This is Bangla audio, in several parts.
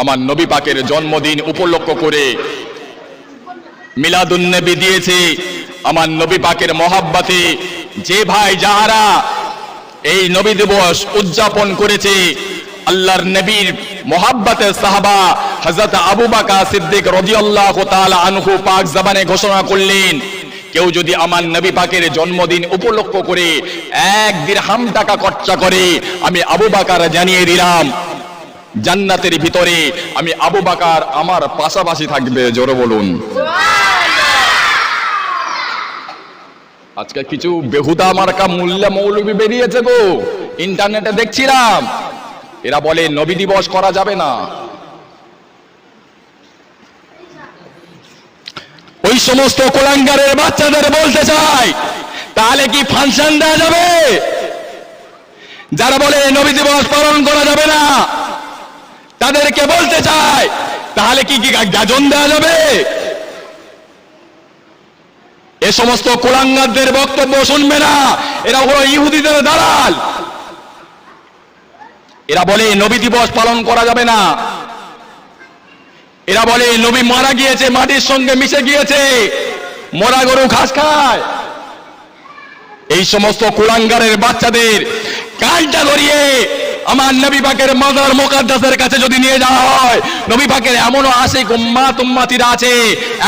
আমার নবী পাকের জন্মদিন উপলক্ষ করে মিলাদুন্নবী দিয়েছে। আমার নবী পাকের মহাব্বাতে যে ভাই যাহারা এই নবী দিবস উদযাপন করেছে, আল্লাহর নবীর মহাব্বাতের সাহাবা হযরত আবু বকর সিদ্দিক রাদিয়াল্লাহু তাআলা আনহু পাক জবানে ঘোষণা করলেন, কেউ যদি আমার নবী পাকের জন্মদিন উপলক্ষ করে এক দিরহাম টাকা খরচা করে, আমি আবু বাকার জানিয়ে দিলাম জান্নাতের ভিতরে আমি আবু বাকার আমার পাশাপাশি থাকবে, জোরে বলুন। আজকে কিছু বেহুদা মার্কা মূল্য মৌলবি বেরিয়েছে গো, ইন্টারনেটে দেখছিলাম। এরা বলে, নবী দিবস করা যাবে না। ওই সমস্ত কোলাঙ্গারের বাচ্চাদের বলতে চাই, তাহলে কি ফাংশন দেওয়া যাবে? যারা বলে, নবী দিবস পালন করা যাবে না তাদেরকে বলতে চাই, তাহলে কি কি গাজন দেওয়া যাবে? এ সমস্ত কোলাঙ্গারদের বক্তব্য শুনবে না। এরা হলো ইহুদিদের দালাল। এরা বলে, নবী দিবস পালন করা যাবে না। এরা বলে, নবী মারা গিয়েছে, মাটির সঙ্গে মিশে গিয়েছে। মরা গরু ঘাস খায়। এই সমস্ত কুলাঙ্গারের বাচ্চাদের কানটা ধরিয়ে আমার নবী পাকের মাদার মোকাদ্দাসের কাছে যদি নিয়ে যাওয়া হয়, নবী পাকের এমনও আশিক উম্মাত উম্মাতিরা আছে।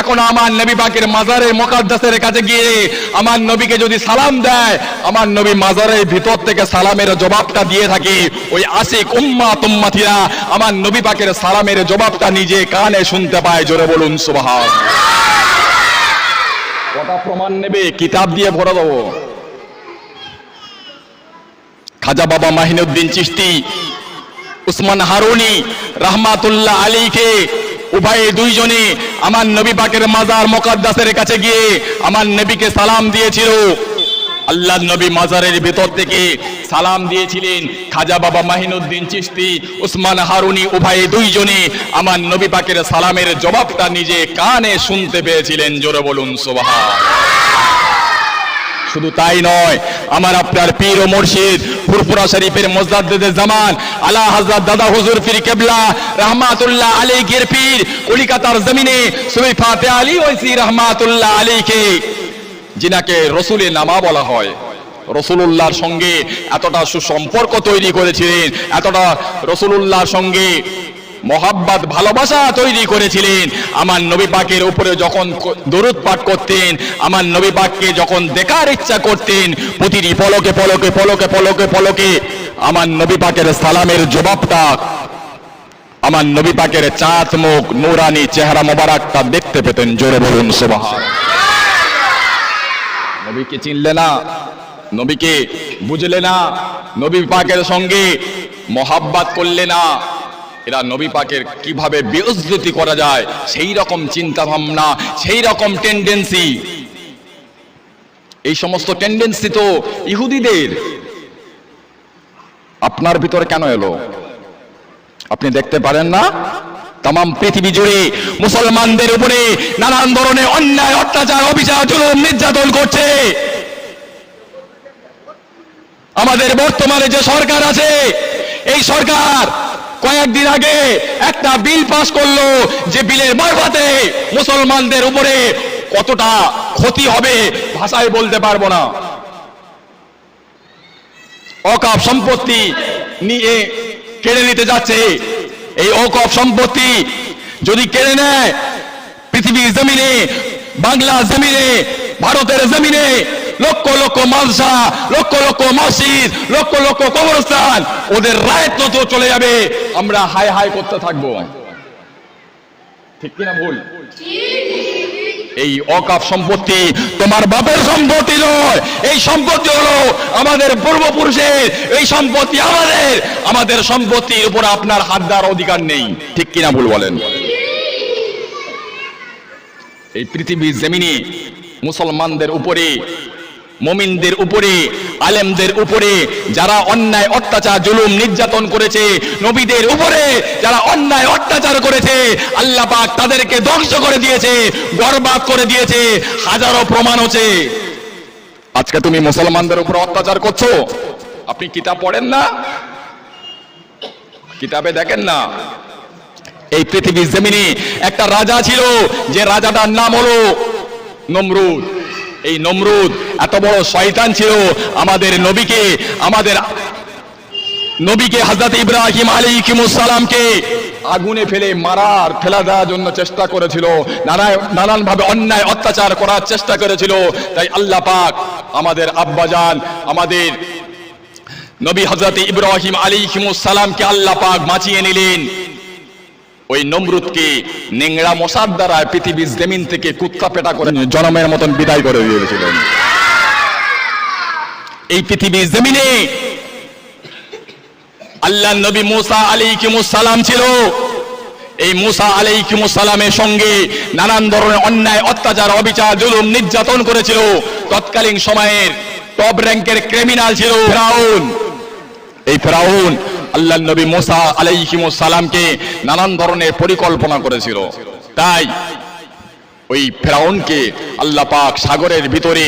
এখন আমার নবী পাকের মাজারের মোকাদ্দাসের কাছে গিয়ে আমার নবীকে যদি সালাম দেয়, আমার নবী মাজারের ভিতর থেকে সালামের জবাবটা দিয়ে থাকে। ওই আশিক উম্মাত উম্মাতিরা আমার নবী পাকের সালামের জবাবটা নিজে কানে শুনতে পায়। জোরে বলুন, সুবহান। কটা প্রমাণ নেবে, কিতাব দিয়ে ভরে দেবো। খাজা বাবা মাহিনুদ্দিন চিস্তি উসমান হারুনি, রহমাতুল্লাহ আলীকে উভয়ে দুইজনে আমার নবী পাকের মাজার মোকাদ্দাসের কাছে গিয়ে আমার নবীকে সালাম দিয়েছিল। আল্লাহ নবী মাজারের ভেতর থেকে সালাম দিয়েছিলেন। খাজা বাবা মাহিনুদ্দিন চিস্তি উসমান হারুনি উভয়ে দুইজনে আমার নবী পাকের সালামের জবাবটা নিজে কানে শুনতে পেয়েছিলেন। জোরে বলুন সোবাহা শুধু তাই নয়, আমার আপনার পীর ও মুর্শিদ ফুরফুরা শরীফের মোজাদ্দেদের জামান, আলা হযরত দাদা হুজুর পীর কেবলা, রহমাতুল্লাহ আলাইহির পীর কলিকাতার জমিনে সুবি আলী ওইসি রহমাতুল্লাহ আলাইহি। যিনাকে রসুলের নামা বলা হয়। রসুলুল্লাহর সঙ্গে এতটা সুসম্পর্ক তৈরি করেছিলেন, এতটা রসুলুল্লাহর সঙ্গে মহাব্বাত, ভালোবাসা তৈরি করেছিলেন। আমার নবী পাকের উপরে যখন দরুদ পাঠ করতেন, আমার নবী পাককে যখন দেখার ইচ্ছা করতেন, প্রতিটি পলকে পলকে পলকে পলকে পলকে আমার নবী পাকের সালামের জবাবটা, আমার নবী পাকের চাঁদ মুখ, নুরানি চেহারা মোবারকটা দেখতে পেতেন, জোরে বলুন সুবহান নবীকে চিনলে না, নবীকে বুঝলে না, নবী পাকের সঙ্গে মহাব্বাত করলে না এরা নবী পাকের কীভাবে বেউজ্জতি করা যায়, সেই রকম চিন্তা ভাবনা সেই রকম টেন্ডেন্সি এই সমস্ত টেন্ডেন্সি তো ইহুদিদের। আপনার ভিতরে কেন এলো? আপনি দেখতে পারেন না? তাম পৃথিবী জুড়ে মুসলমানদের উপরে নানান ধরনের অন্যায়, অত্যাচার অভিশাপ জুলুম, নির্যাতন করছে। আমাদের বর্তমানে যে সরকার আছে, এই সরকার কয়েকদিন আগে একটা বিল পাস করল যে বিলের মারফতে মুসলমানদের উপরে কতটা ক্ষতি হবে ভাষায় বলতে পারব না। অকাপ সম্পত্তি নিয়ে কেড়ে নিতে যাচ্ছে। এই অকাপ সম্পত্তি যদি কেড়ে নেয়, পৃথিবীর জমিনে বাংলা জমিনে, ভারতের জমিনে লক্ষ লক্ষ মালসা লক্ষ লক্ষ মসজিদ, লক্ষ লক্ষ কবরস্থান, ওদের চলে যাবে। আমরা হাই হাই করতে থাকব। ঠিক কিনা ভুল? এই অকাপ সম্পত্তি তোমার বাপের সম্পত্তি নয়। এই সম্পত্তি হলো আমাদের পূর্বপুরুষের, এই সম্পত্তি আমাদের। আমাদের সম্পত্তির উপর আপনার হাত দেওয়ার অধিকার নেই। ঠিক কিনা ভুল বলেন? এই পৃথিবীর জমিনে মুসলমানদের উপরে মমিনদের উপরে, আলেমদের উপরে, যারা অন্যায়, অত্যাচার, জুলুম, নির্যাতন করেছে, নবীদের উপরে, যারা অন্যায়, অত্যাচার করেছে, আল্লাহ পাক তাদেরকে ধ্বংস করে দিয়েছে, বরবাদ করে দিয়েছে, হাজারো প্রমাণ হচ্ছে। আজকে তুমি মুসলমানদের উপর অত্যাচার করছ? আপনি কিতাব পড়েন না? কিতাবে দেখেন না? এই পৃথিবীর জমিনে একটা রাজা ছিল, যে রাজাটার নাম হলো নমরুদ। এই নমরুদ এত বড় শয়তান ছিল আমাদের নবীকে আমাদের নবীকে হযরত ইব্রাহিম আলাইহিমুসসালামকে আগুনে ফেলে মারার, ফেলা দেওয়ার জন্য চেষ্টা করেছিল নানান নানান ভাবে অন্যায় অত্যাচার করার চেষ্টা করেছিল। তাই আল্লাহ পাক আমাদের আব্বাজান, আমাদের নবী হযরত ইব্রাহিম আলাইহিমুসসালামকে আল্লাহ পাক বাঁচিয়ে নিলেন। ওই নমরুদকে নেংড়া মশার দ্বারা পৃথিবীর জমিন থেকে কুত্তা পেটা করে জনমের মতন বিদায় করে দিয়েছিলেন? এই পৃথিবীর জমিনে আল্লাহ নবী মুসা আলাইহিমুসসালাম ছিল। এই মুসা আলাইহিমুসসালামের সঙ্গে নানান ধরনের অন্যায়, অত্যাচার, অবিচার, জুলুম, নির্যাতন করেছিল। তৎকালীন সময়ের টপ র্যাঙ্কের ক্রিমিনাল ছিল ফেরাউন। এই ফেরাউন আল্লাহ নবী মুসা আলাইহিমুসসালামকে নানান ধরনের পরিকল্পনা করেছিল। তাই ওই ফেরাউনকে আল্লাহ পাক সাগরের ভিতরে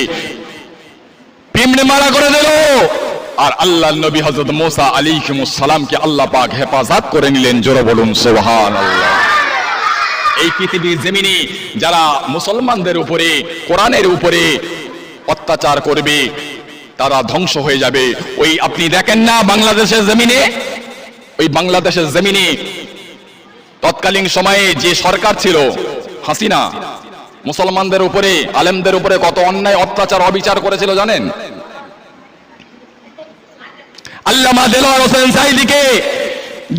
পিমড়ে মারা করে দিল। আর আল্লাহ নবী হজরত মোসা আলী সালামকে আল্লাহ পাক হেফাজত করে নিলেন। জোরে বলুন সোহান এই পৃথিবীর জমিনে যারা মুসলমানদের উপরে, কোরআনের উপরে অত্যাচার করবে, তারা ধ্বংস হয়ে যাবে। ওই আপনি দেখেন না বাংলাদেশের জমিনে? ওই বাংলাদেশের জমিনে তৎকালীন সময়ে যে সরকার ছিল, হাসিনা, মুসলমানদের উপরে, আলেমদের উপরে কত অন্যায়, অত্যাচার, অবিচার করেছিল জানেন? আল্লামা দেলোয়ার হোসেন সাইদিকে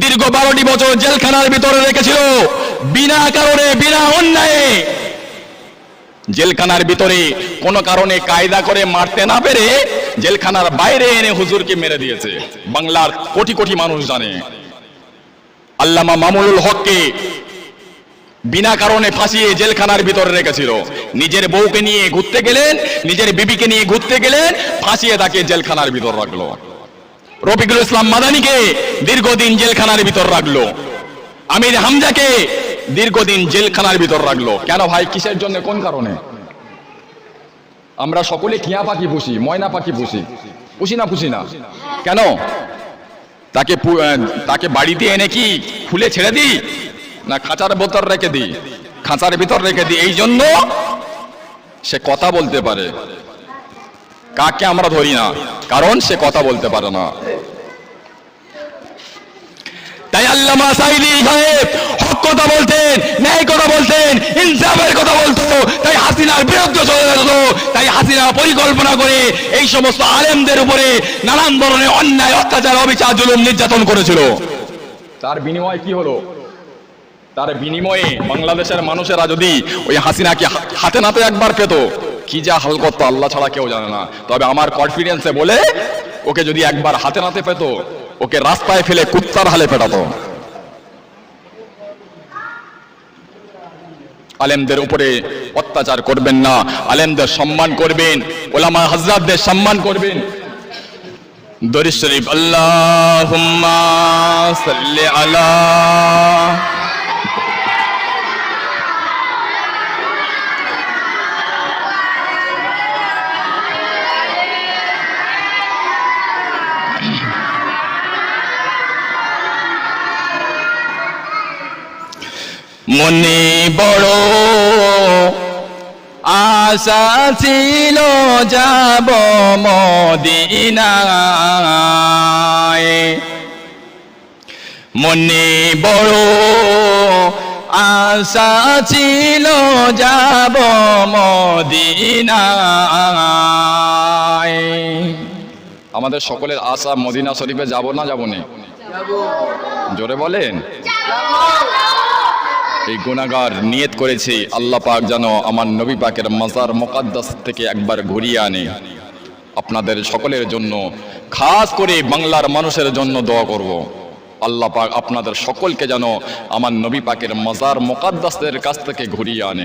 দীর্ঘ বারোটি বছর জেলখানার ভিতরে রেখেছিল, বিনা কারণে, বিনা অন্যায়ে। জেলখানার ভিতরে কোনো কারণে কায়দা করে মারতে না পেরে জেলখানার বাইরে এনে হুজুরকে মেরে দিয়েছে। বাংলার কোটি কোটি মানুষ জানে। আল্লামা মামুনুল হককে বিনা কারণে ফাঁসিয়ে জেলখানার ভিতরে রেখেছিল। নিজের বউকে নিয়ে ঘুরতে গেলেন, নিজের বিবিকে নিয়ে ঘুরতে গেলেন, ফাঁসিয়ে তাকে জেলখানার ভিতর রাখল। রফিকুল ইসলাম মাদানিকে দীর্ঘদিন জেলখানার ভিতর রাখল। আমির হামজাকে দীর্ঘদিন জেলখানার ভিতর রাখল। কেন ভাই, কিসের জন্য? কোন কারণে? আমরা সকলে টিয়া পাখি পুষি, ময়না পাখি পুষি। পুষি না পুষি না? কেন? তাকে তাকে বাড়িতে এনে কি খুলে ছেড়ে দিই? না খাঁচার ভেতর রেখে দিই? খাঁচার ভিতর রেখে দিই? এই জন্য সে কথা বলতে পারে। কাকে আমরা ধরি না? কারণ সে কথা বলতে পারে না। তাই আল্লামা সাইদি সাহেব হক কথা বলতেন ন্যায় কথা বলতেন ইনসাফের কথা বলতো তাই হাসিনার বিরুদ্ধে চলে যেত তাই হাসিনা পরিকল্পনা করে এই সমস্ত আলেমদের উপরে নানান ধরনের অন্যায়, অত্যাচার, অবিচার, জুলুম নির্যাতন করেছিল। তার বিনিময় কি হলো? তার বিনিময়ে বাংলাদেশের মানুষেরা যদি ওই হাসিনাকে হাতে নাতে একবার পেত, কি যা হাল করতো আল্লাহ ছাড়া কেউ জানে না। তবে আমার কনফিডেন্সে বলে, ওকে যদি একবার হাতে নাতে পেত, ওকে রাস্তায় ফেলে কুত্তার হালে পেটাতো। আলেমদের উপরে অত্যাচার করবেন না। আলেমদের সম্মান করবেন, ওলামা হজরাতদের সম্মান করবেন। দরিশ শরীফ আল্লাহ আলা মনে বড় আশা ছিল যাব মদিনায়। মনে বড় আশা ছিল যাব মদিনায়। আমাদের সকলের আশা মদিনা শরীফে যাব না যাব না? জোরে বলেন। এই গুণাগার নিয়ত করেছি, আল্লাহ পাক যেন আমার নবী পাকের মাজার মোকাদ্দাস থেকে একবার ঘুরিয়ে আনে। আপনাদের সকলের জন্য, খাস করে বাংলার মানুষের জন্য দোয়া করব। আল্লাহ পাক আপনাদের সকলকে যেন আমার নবী পাকের মাজার মোকাদ্দাসের কাছ থেকে ঘুরিয়ে আনে।